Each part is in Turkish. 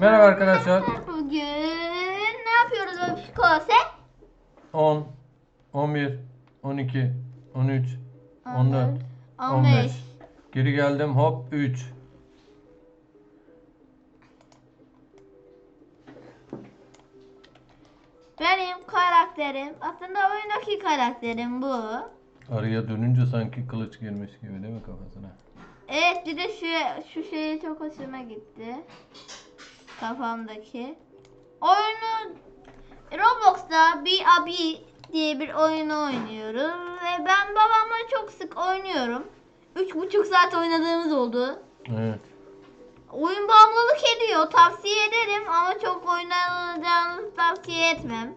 Merhaba arkadaşlar. Bugün ne yapıyoruz Babişkose? 10, 11, 12, 13, 14, 15. 15. Geri geldim hop 3. Benim karakterim aslında oyundaki karakterim bu. Araya dönünce sanki kılıç girmiş gibi değil mi kafasına? Evet bir de şu, şu şey çok hoşuma gitti. Kafamdaki. Oyunu Roblox'ta bir abi diye bir oyunu oynuyoruz ve ben babamla çok sık oynuyorum. Üç buçuk saat oynadığımız oldu. Evet. Oyun bağımlılık ediyor. Tavsiye ederim ama çok oynanacağınızı tavsiye etmem.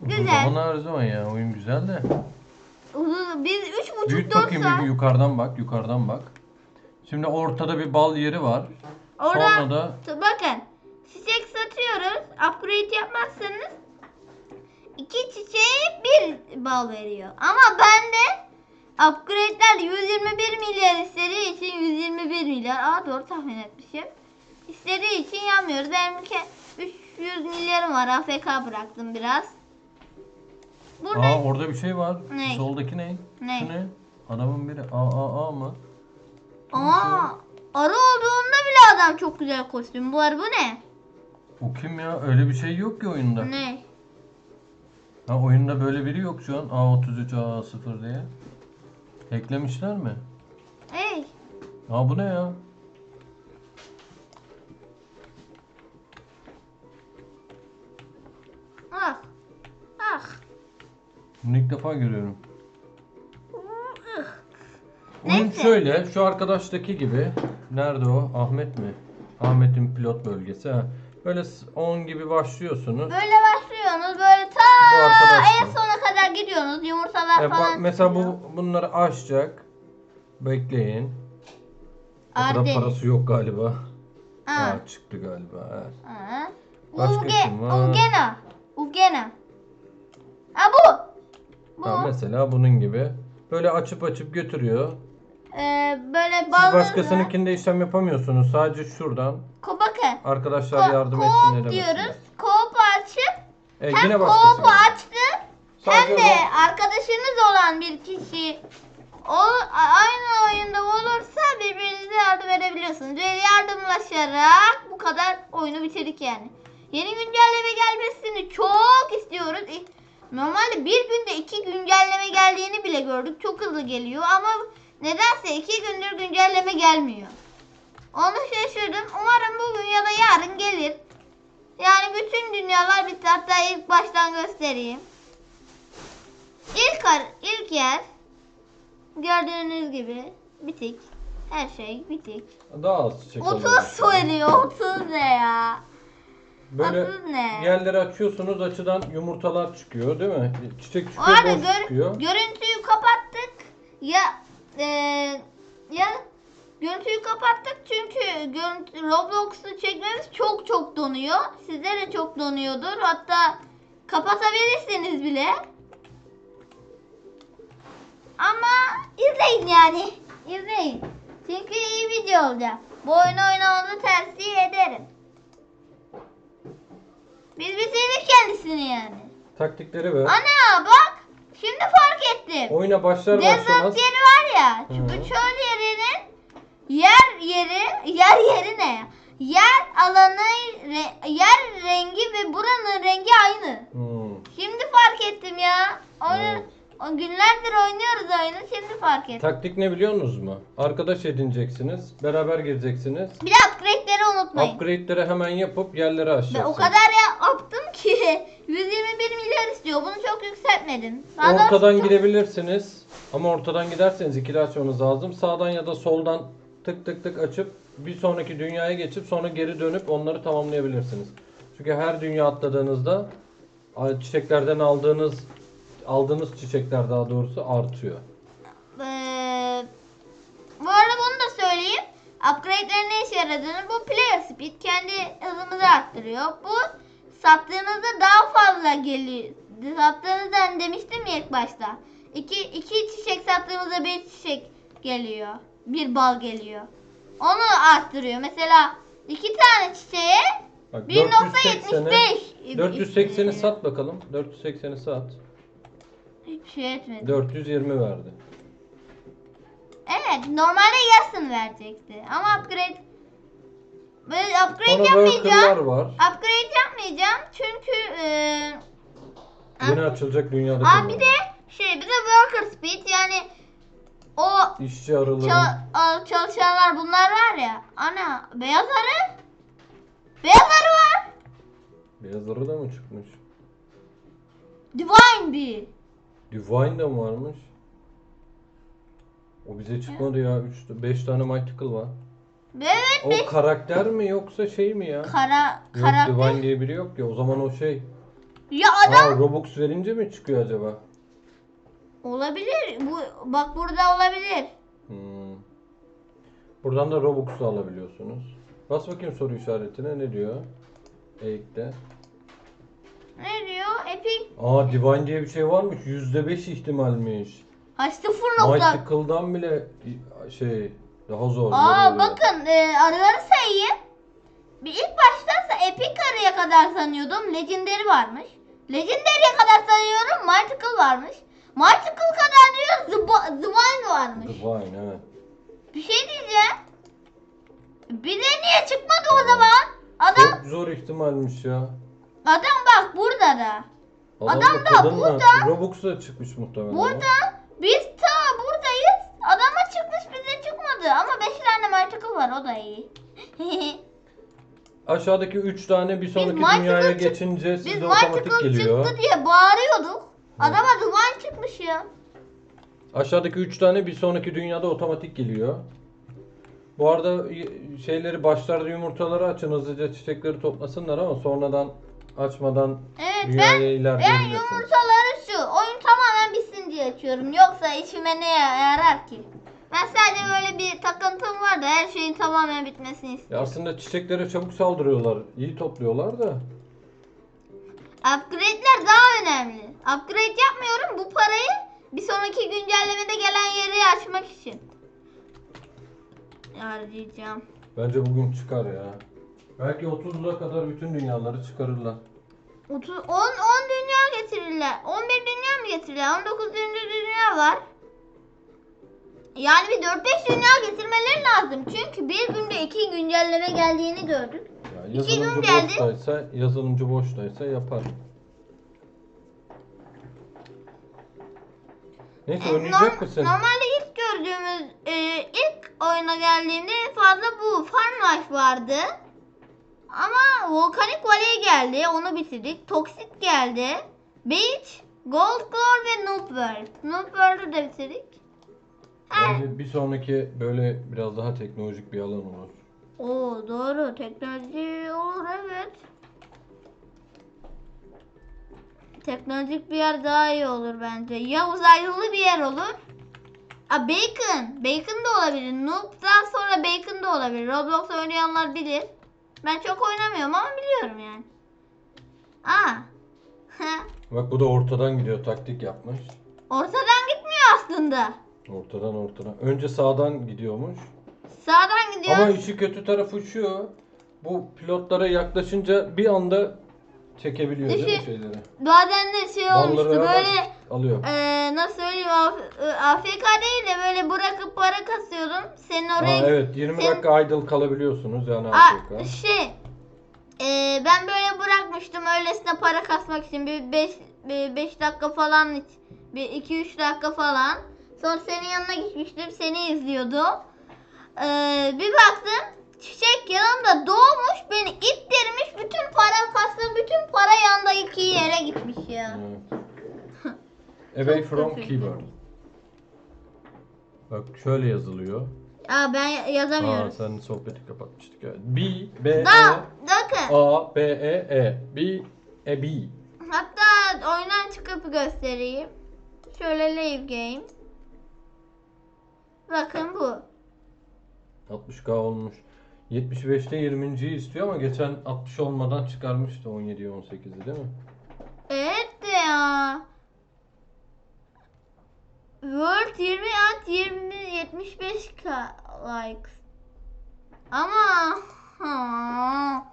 Güzel. Uzun her zaman ya oyun güzel de. Uzun, biz üç buçuk Büyüt bakayım saat. bir yukarıdan bak yukarıdan bak. Şimdi ortada bir bal yeri var. Orada Sonra da bakın çiçek satıyoruz. Upgrade yapmazsanız iki çiçeğe bir bal veriyor. Ama bende upgrade'ler 121 milyar istediği için 121 milyar. Aa doğru tahmin etmişim. İstediği için yanmıyoruz. Benimki 300 milyarım var. AFK bıraktım biraz. Burada Aa orada bir şey var. Ne? Soldaki ne? Ne? Şu ne? Adamın biri aa aa aa mı? Aa, arı olduğunda bile adam çok güzel kostüm. Bu arı bu ne? O kim ya? Öyle bir şey yok ki oyunda. Ne? Ha oyunda böyle biri yok şu an. A33 A0 diye. Eklemişler mi? Ey. Aa bu ne ya? Ah. Ah. Bunu ilk defa görüyorum. Oyun Neyse. şöyle, şu arkadaştaki gibi. Nerede o? Ahmet mi? Ahmet'in pilot bölgesi. Ha. Böyle 10 gibi başlıyorsunuz. Böyle başlıyorsunuz böyle ta Bu en sona kadar gidiyorsunuz. Yumurtalar E, bak, falan mesela çıkıyor. bu bunları açacak. Bekleyin. O kadar parası yok galiba. Ha. Aa, çıktı galiba. ha. Ha. Başka Uge, kim var? Ugena. Ugena. Ha bu. Bu. Ha, mesela bunun gibi. Böyle açıp açıp götürüyor. Ee, böyle Siz başkasınınkinde işlem yapamıyorsunuz. Sadece şuradan. Ko bakın. Arkadaşlar Ko- yardım koop etsin diyoruz. Koop açıp E, hem yine koop'u açtı Sadece hem de o- arkadaşınız olan bir kişi o aynı oyunda olursa birbirinize yardım edebiliyorsunuz. Ve yardımlaşarak bu kadar oyunu bitirdik yani. Yeni güncelleme gelmesini çok istiyoruz. Normalde bir günde iki güncelleme geldiğini bile gördük. Çok hızlı geliyor ama nedense iki gündür güncelleme gelmiyor. Onu şaşırdım. Umarım bugün ya da yarın gelir. Yani bütün dünyalar bitti. Hatta ilk baştan göstereyim. İlk, ilk yer gördüğünüz gibi bitik. Her şey bitik. Daha az çiçek 30 alıyoruz. söylüyor. 30 ne ya? Böyle 30 ne? yerleri açıyorsunuz açıdan yumurtalar çıkıyor değil mi? Çiçek O çıkıyor arada boş gör- çıkıyor. görüntüyü kapattık. Ya e, ya görüntüyü kapattık çünkü görüntü, Roblox'u çekmemiz çok çok donuyor. Sizde de çok donuyordur. Hatta kapatabilirsiniz bile. Ama izleyin yani. İzleyin. Çünkü iyi video olacak. Bu oyunu oynamanızı tavsiye ederim. Biz bitirdik kendisini yani. Taktikleri ver. Ana bak. Şimdi fark ettim. Oyuna başlar Desert başlamaz. yeri var ya. Hı. Bu çöl yerinin yer yeri yer yeri ne? Yer alanı re- yer rengi ve buranın rengi aynı. Hmm. Şimdi fark ettim ya. Oyunu Evet. O günlerdir oynuyoruz oyunu. Şimdi fark ettim. Taktik ne biliyor musunuz mu? Arkadaş edineceksiniz. Beraber gireceksiniz. Bir de upgrade'leri unutmayın. Upgrade'leri hemen yapıp yerleri Ben aşacaksınız. o kadar ya yaptım ki 121 milyar istiyor. Bunu çok yükseltmedim. Daha doğrusu Ortadan çok- gidebilirsiniz. Ama ortadan giderseniz ikili açmanız lazım. Sağdan ya da soldan tık tık tık açıp bir sonraki dünyaya geçip sonra geri dönüp onları tamamlayabilirsiniz. Çünkü her dünya atladığınızda a- çiçeklerden aldığınız aldığınız çiçekler daha doğrusu artıyor. Ee, bu arada bunu da söyleyeyim. Upgrade'lerin ne işe yaradığını bu player speed kendi hızımızı arttırıyor. Bu sattığınızda daha fazla geliyor. Sattığınızdan demiştim ya ilk başta. İki, iki çiçek sattığımızda bir çiçek geliyor. Bir bal geliyor. Onu arttırıyor. Mesela iki tane çiçeğe Bak 1.75. 480'i sat bakalım. 480'i sat. Hiçbir şey etmedi. 420 verdi. Evet normalde yarısını verecekti. Ama upgrade böyle upgrade Sonra yapmayacağım. var. Upgrade yapmayacağım çünkü eee Yeni açılacak dünyada. Aa bir de şey bir de worker speed yani o işçi arıları. çal- al- çalışanlar bunlar var ya. Ana beyaz arı. Beyaz arı var. Beyaz arı da mı çıkmış? Divine bir. Divine de mi varmış? O bize çıkmadı ya. 3 5 tane Mythical var. Evet O karakter mi yoksa şey mi ya? kara Yok karakter. Divine diye biri yok ya. O zaman o şey. Ya Aa, adam Robux verince mi çıkıyor acaba? olabilir. Bu bak burada olabilir. Hmm. Buradan da Robux'u alabiliyorsunuz. Bas bakayım soru işaretine ne diyor? Eğik'te. Ne diyor? Epic. Aa Divine diye bir şey varmış. %5 ihtimalmiş. Ha sıfır nokta. Mythical'dan bile şey daha zor. Aa bakın e, arıları sayayım. Bir ilk başta epic arıya kadar sanıyordum. Legendary varmış. Legendary'e kadar sanıyorum. Mythical varmış. Mythical kadar diyor Divine varmış. Divine evet. Bir şey diyeceğim. Bir de niye çıkmadı o zaman? Adam Çok zor ihtimalmiş ya. Adam bak burada da. Adam Adamla da kadınla burada- Robux'la çıkmış muhtemelen. Burada biz ta buradayız. Adama çıkmış bize çıkmadı. Ama 5 tane Mythical var o da iyi. Aşağıdaki 3 tane bir sonraki dünyaya çık- geçince Biz sizde otomatik Mythical geliyor. çıktı diye bağırıyorduk. Adama Divine çıkmış ya. Aşağıdaki 3 tane bir sonraki dünyada otomatik geliyor. Bu arada y- şeyleri başlarda yumurtaları açın hızlıca çiçekleri toplasınlar ama sonradan açmadan Evet ben, dünyaya ben ilerleyebilirsiniz. yumurtaları şu oyun tamamen bitsin diye açıyorum. Yoksa işime ne yarar ki? Ben sadece böyle bir takıntım var da her şeyin tamamen bitmesini istiyorum. Ya aslında çiçeklere çabuk saldırıyorlar. iyi topluyorlar da. Upgrade'ler daha önemli. Upgrade yapmıyorum bu parayı bir sonraki güncellemede gelen yeri açmak için. Harcayacağım. Bence bugün çıkar ya. Belki 30'a kadar bütün dünyaları çıkarırlar. 30, 10, 10 dünya getirirler. 11 dünya mı getirirler? 19. dünya var. Yani bir 4-5 dünya getirmeleri lazım. Çünkü bir günde iki güncelleme geldiğini gördük. Ya İki gün yazılımcı geldi. boştaysa, yazılımcı boştaysa yapar. Neyse E, oynayacak mısın? Normalde ilk gördüğümüz e, ilk oyuna geldiğinde fazla bu Farm Life vardı. Ama Volcanic Valley geldi. Onu bitirdik. Toxic geldi. Beach, Gold Core ve Noob World. Noob World'u da bitirdik. Bence bir sonraki böyle biraz daha teknolojik bir alan olur. Oo doğru. Teknoloji olur evet. Teknolojik bir yer daha iyi olur bence. Ya uzaylı bir yer olur. A Bacon. Bacon da olabilir. Noob'dan sonra Bacon da olabilir. Roblox oynayanlar bilir. Ben çok oynamıyorum ama biliyorum yani. Aa. Bak bu da ortadan gidiyor taktik yapmış. Ortadan gitmiyor aslında. Ortadan ortadan. Önce sağdan gidiyormuş. Sağdan gidiyor. Ama işi kötü tarafı şu. Bu pilotlara yaklaşınca bir anda çekebiliyor değil mi Düşün. şeyleri? Bazen de şey olmuştu Balları böyle alıyor. Ee, nasıl söyleyeyim Af- e, AFK değil de böyle bırakıp para kasıyordum. Senin Aa, oraya evet 20 sen- dakika idle kalabiliyorsunuz yani Aa, Afrika. şey e, ben böyle bırakmıştım öylesine para kasmak için bir 5 5 dakika falan hiç- bir 2 3 dakika falan. Sonra senin yanına gitmiştim. Seni izliyordum. Ee, bir baktım çiçek yanımda doğmuş beni ittirmiş bütün para kastım bütün para yanında iki yere gitmiş ya. Evet. Away from kötüydü. keyboard. Bak şöyle yazılıyor. Aa ben Aa yazamıyorum. sen sohbeti kapatmıştık ya. B, B, E, Da, bakın. A, B, E, E. B, E, B. Hatta oyundan çıkıp göstereyim. Şöyle live game. Bakın bu. 60k olmuş. 75'te 20.yi istiyor ama geçen 60 olmadan çıkarmıştı 17'yi 18'i değil mi? Evet de ya. World 20 at 20 75 k likes. Ama ha,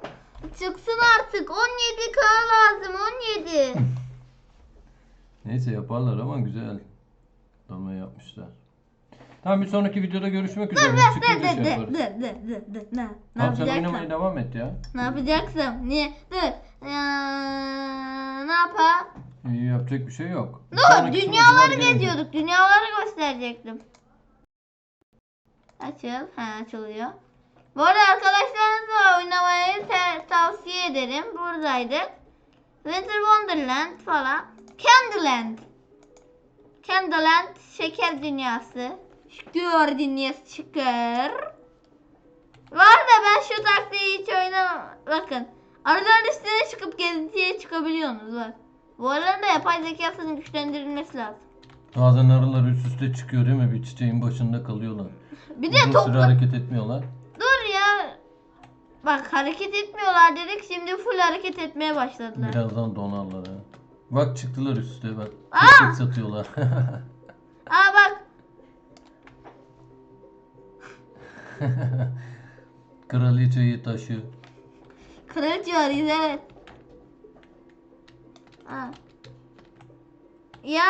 Çıksın artık. 17k lazım. 17. Neyse yaparlar ama güzel. Dama yapmışlar. Tamam bir sonraki videoda görüşmek üzere. Çıkınca şey yaparız. Ne, ne Tamam sen yapacaksın? oynamaya devam et ya. Ne yapacaksın? Niye? Dur. Ee, ne yapalım? İyi, yapacak bir şey yok. Bir Dur sonraki dünyaları sunucular gelince- geziyorduk. Dünyaları gösterecektim. Açıl. Ha açılıyor. Bu arada arkadaşlarınızla oynamayı te- tavsiye ederim. Buradaydık. Winter Wonderland falan. Candyland. Candyland şeker dünyası. Dünyası şeker. Var da ben şu taktiği hiç oynamam. Bakın. Arıların üstüne çıkıp gezintiye çıkabiliyorsunuz bak. Bu arada yapay zekasının güçlendirilmesi lazım. Bazen arılar üst üste çıkıyor değil mi? Bir çiçeğin başında kalıyorlar. Bir de Uzun süre hareket etmiyorlar. Dur ya. Bak hareket etmiyorlar dedik şimdi full hareket etmeye başladılar. Birazdan donarlar ha. Bak çıktılar üst üste bak. Aa! Tek satıyorlar. Aa bak. Kraliçeyi taşı. Kraliçe arıyız evet. Ya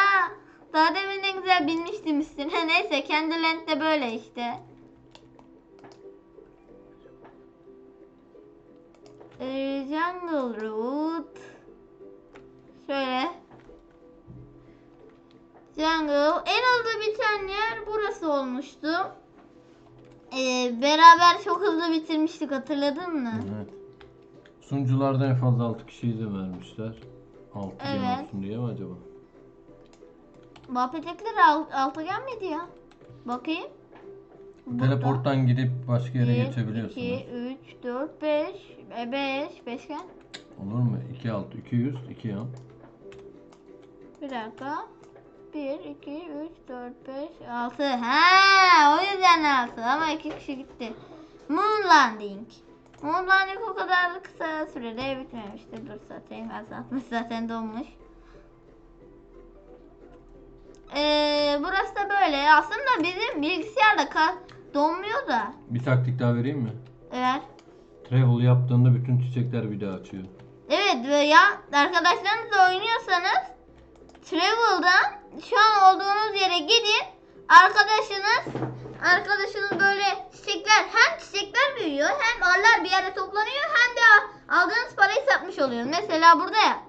daha demin ne güzel binmiştim üstüne. Neyse Candyland de böyle işte. Ee, Jungle Route. Şöyle. Jungle. En hızlı biten yer burası olmuştu. Ee, beraber çok hızlı bitirmiştik hatırladın mı? Evet. Sunuculardan en fazla 6 kişiyi de vermişler. 6 Evet. olsun diye mi acaba? Muhabbetekler al, altıgen miydi ya? Bakayım. Burada. Teleporttan gidip başka yere Bir, geçebiliyorsunuz. 2, 3, 4, 5. 5. Beşgen. Olur mu? 2 6 200 2 yan. Bir dakika. 1, 2, 3, 4, 5, 6. Ha, o yüzden 6 ama 2 kişi gitti. Moon Landing. Moon Landing o kadar kısa sürede bitmemiştir. Dur satayım. Azaltmış zaten donmuş. Ee, burası da böyle. Aslında bizim bilgisayarda ka- donmuyor da. Bir taktik daha vereyim mi? Evet. Travel yaptığında bütün çiçekler bir daha açıyor. Evet ve ya arkadaşlarınızla oynuyorsanız Travel'dan şu an olduğunuz yere gidin. Arkadaşınız arkadaşınız böyle çiçekler hem çiçekler büyüyor hem arılar bir yere toplanıyor hem de aldığınız parayı satmış oluyor. Mesela burada ya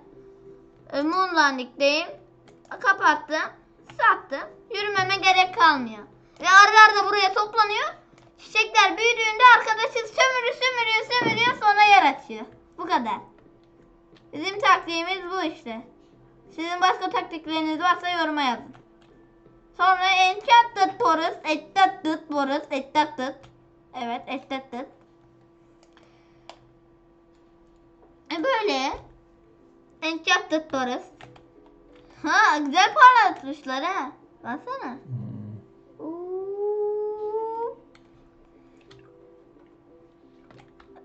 e, Moon Landing'deyim. Kapattım. Sattım. Yürümeme gerek kalmıyor. Ve arılar da buraya toplanıyor. Çiçekler büyüdüğünde arkadaşı sömürü sömürüyor sömürüyor sonra yer açıyor. Bu kadar. Bizim taktiğimiz bu işte. Sizin başka taktikleriniz varsa yoruma yazın. Sonra Enchanted Forest, Enchanted Forest, Enchanted. Evet, Enchanted. E böyle. Enchanted Forest. Ha, güzel parlatmışlar ha. Baksana.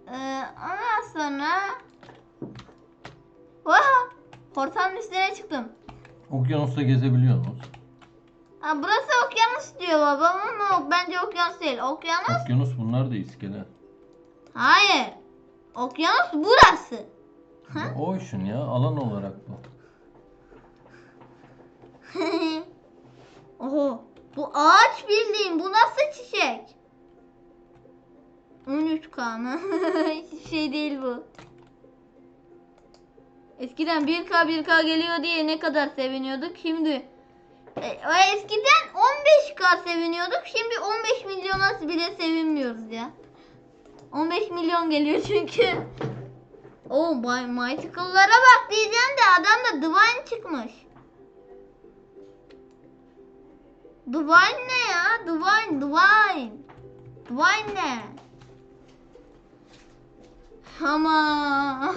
Ee, ondan sonra Vah! Portanın üstüne çıktım. Okyanusta gezebiliyorsunuz. Ha, burası okyanus diyor babam ama bence okyanus değil. Okyanus? Okyanus bunlar da iskele. Hayır. Okyanus burası. Ha? Ocean ya alan olarak bu. Oho. Bu ağaç bildiğin. Bu nasıl çiçek? 13K mı? Hiçbir şey değil bu. Eskiden 1K 1K geliyor diye ne kadar seviniyorduk. Şimdi e, eskiden 15K seviniyorduk. Şimdi 15 milyona bile sevinmiyoruz ya. 15 milyon geliyor çünkü. Oo, Mythical'lara bak diyeceğim de adamda Divine çıkmış. Divine ne ya? Divine, Divine. Divine ne? Ama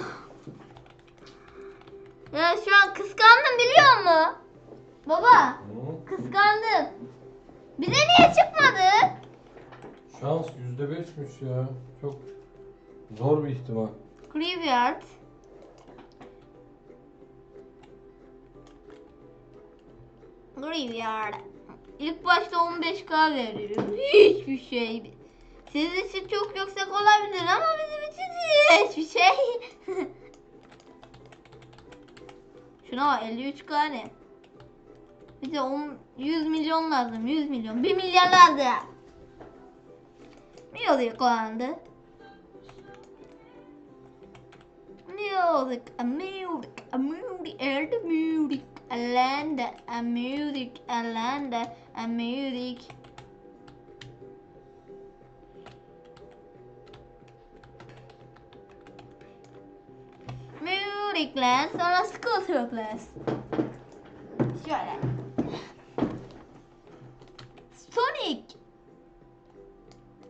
ya şu an kıskandım biliyor musun? Baba, kıskandım. Bize niye çıkmadı? Şans %5'miş ya. Çok zor bir ihtimal. Graveyard. Graveyard. İlk başta 15k veriyor. Hiçbir şey. Siz için çok yüksek olabilir ama bizim için hiçbir şey. Şuna bak 53 tane. Bize 10, 100 milyon lazım 100 milyon 1 milyar lazım. Music landı. Music, a music, a music, and the music, a land, a music, a land, a music. Land, sonra Scooter Plus. Şöyle. Sonic.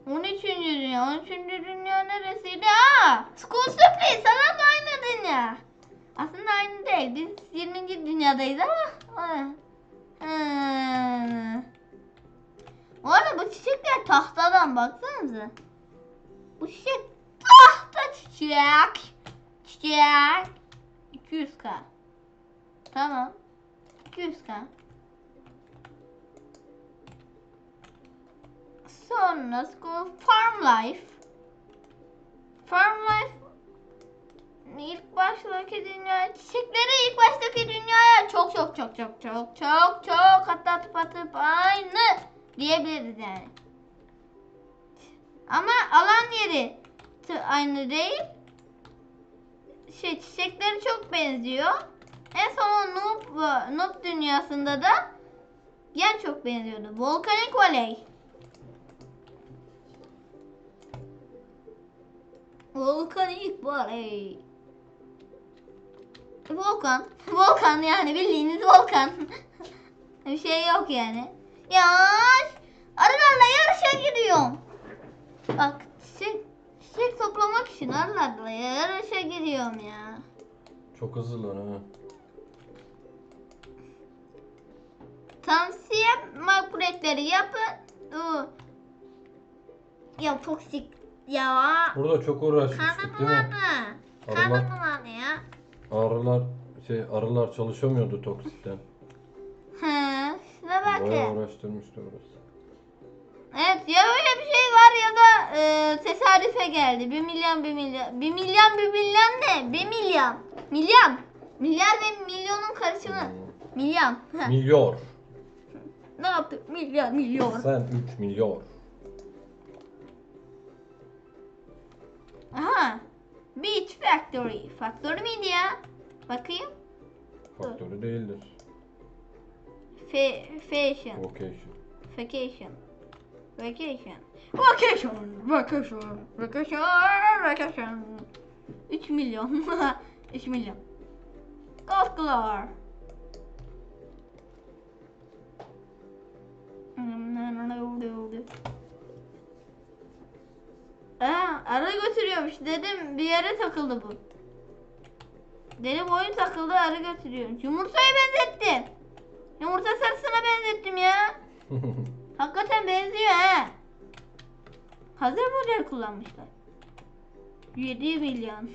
13. dünya. 13. dünya neresiydi? Aa! School Supply. Sana da aynı dünya. Aslında aynı değil. Biz 20. dünyadayız ama. Ha. Bu arada bu çiçekler tahtadan baksanıza. Bu çiçek tahta çiçek. Çiçek. 200k. Tamam. 200k. Sonra school farm life. Farm life ilk baştaki dünya çiçekleri ilk baştaki dünyaya çok çok çok çok çok çok çok hatta tıpatıp aynı diyebiliriz yani. Ama alan yeri aynı değil. Şey çiçekleri çok benziyor. En son noob, noob dünyasında da yer çok benziyordu. Volcanic Valley. Volcanic Valley. Volkan. Volkan yani bildiğiniz volkan. Bir şey yok yani. Ya arılarla yarışa giriyorum. Bak çiçek, çiçek toplamak için arılarla yarışa giriyorum ya. Çok hızlı lan ha. Tavsiye makbuletleri yapın. Dur. Ya toksik ya. Burada çok uğraşmıştık değil mi? Arılar- ya. Arılar şey arılar çalışamıyordu toksikten. He, şuna Bayağı bakın. uğraştırmıştı orası. Evet ya öyle bir şey var ya da e, tesadüfe geldi. Bir milyon bir milyon. Bir milyon bir milyon ne? Bir milyon. Milyon. Milyar ve milyonun karışımı. Milyon. Milyar. ne yaptık? Milyar milyon. Sen 3 milyar. Aha. Beach Factory. Factory miydi ya? Bakayım. Faktörü değildir. Fe, fashion. Vocation. Vacation. Vacation. Vacation. Vacation. Vacation. Vacation. 3 milyon. 3 milyon. Goldlar. Aa, ara götürüyormuş dedim bir yere takıldı bu. Dedim oyun takıldı ara götürüyormuş. Yumurtaya benzettim. Yumurta sarısına benzettim ya. Hakikaten benziyor ha. Hazır model kullanmışlar. 7 milyon.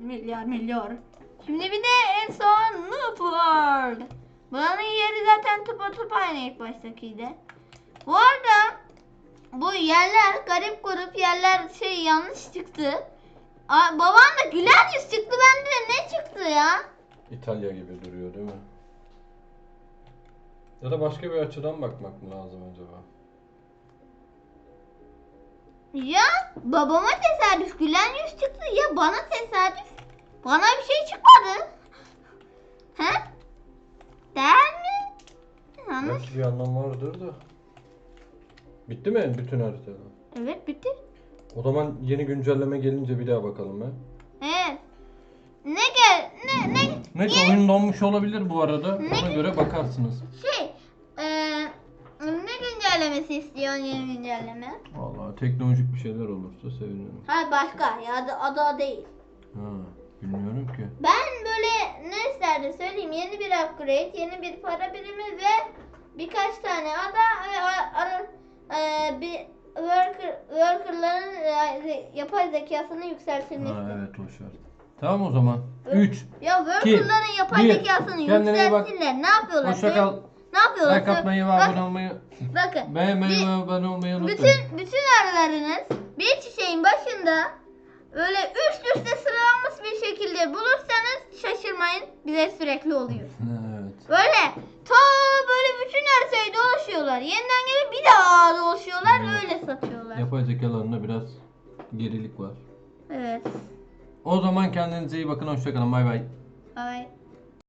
Milyar milyar. Şimdi bir de en son Noob World. Buranın yeri zaten tıpa tıpa aynı ilk baştakiydi. Bu arada bu yerler garip grup yerler şey yanlış çıktı. Aa, baban da güler yüz çıktı bende de ne çıktı ya? İtalya gibi duruyor değil mi? Ya da başka bir açıdan bakmak mı lazım acaba? Ya babama tesadüf gülen yüz çıktı ya bana tesadüf bana bir şey çıkmadı. He? Değil mi? Yanlış. Belki bir anlam vardır da. Bitti mi bütün haritada? Evet bitti. O zaman yeni güncelleme gelince bir daha bakalım ha. Evet. Ne gel ne ne Ne oyun donmuş olabilir bu arada. Ne? Ona göre bakarsınız. ne güncellemesi istiyorsun yeni güncelleme? Vallahi teknolojik bir şeyler olursa sevinirim. Hayır başka ya adı, adı o değil. Ha, bilmiyorum ki. Ben böyle ne isterdim söyleyeyim yeni bir upgrade, yeni bir para birimi ve birkaç tane ada ve ara, e, bir worker, workerların e, yapay zekasını yükseltilmesi. Ha evet o şart. Tamam o zaman. 3. Ya workerların yapay bir. zekasını Kendine iyi bak. yükseltsinler. Ne yapıyorlar? Hoşça kal. Ne yapıyorlar? Like atmayı ve abone olmayı, Bakın. beğenmeyi ve abone olmayı unutmayın. bütün bütün arılarınız bir çiçeğin başında öyle üst üste sıralanmış bir şekilde bulursanız şaşırmayın. Bize sürekli oluyor. Evet. Böyle ta böyle bütün haritayı dolaşıyorlar. Yeniden gelip bir daha dolaşıyorlar Evet. öyle satıyorlar. Yapay zekalarında biraz gerilik var. Evet. O zaman kendinize iyi bakın. Hoşçakalın. Bay bay. Bye.